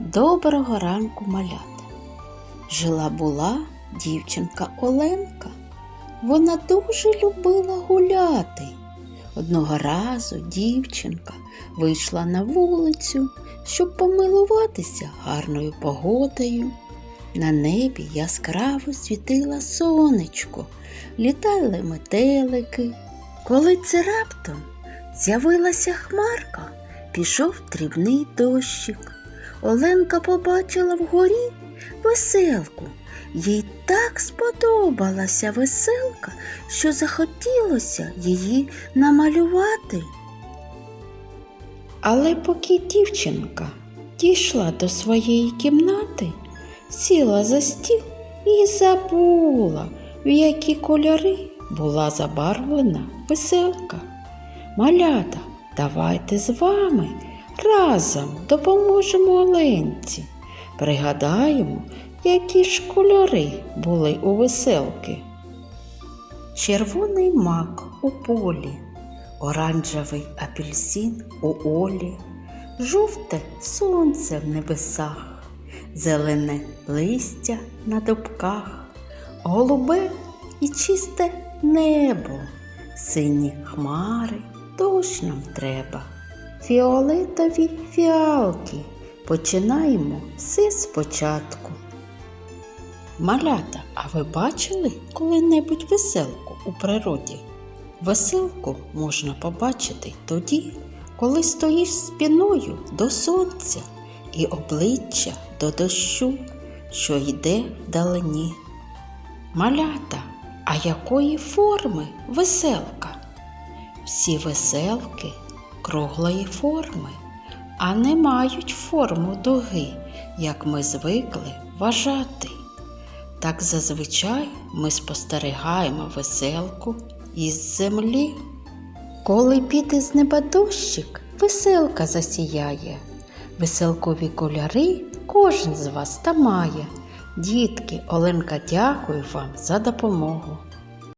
Доброго ранку, малята. Жила була дівчинка Оленка. Вона дуже любила гуляти. Одного разу дівчинка вийшла на вулицю, щоб помилуватися гарною погодою. На небі яскраво світило сонечко, літали метелики. Коли це раптом з'явилася хмарка, пішов дрібний дощик. Оленка побачила вгорі веселку. Їй так сподобалася веселка, що захотілося її намалювати. Але поки дівчинка дійшла до своєї кімнати, сіла за стіл і забула, в які кольори була забарвлена веселка. Малята, давайте з вами разом допоможемо Оленці. Пригадаємо, які ж кольори були у веселки. Червоний мак у полі, оранжевий апельсин у олі, жовте сонце в небесах, зелене листя на дубках, голубе і чисте небо, сині хмари, дощ нам треба, фіолетові фіалки. Починаємо все спочатку. Малята, а ви бачили коли-небудь веселку у природі? Веселку можна побачити тоді, коли стоїш спиною до сонця і обличчя до дощу, що йде вдалині. Малята, а якої форми веселка? Всі веселки круглої форми, а не мають форму дуги, як ми звикли вважати. Так зазвичай ми спостерігаємо веселку із землі. Коли піде з неба дощик, веселка засіяє. Веселкові кольори кожен з вас та має. Дітки, Оленка, дякую вам за допомогу.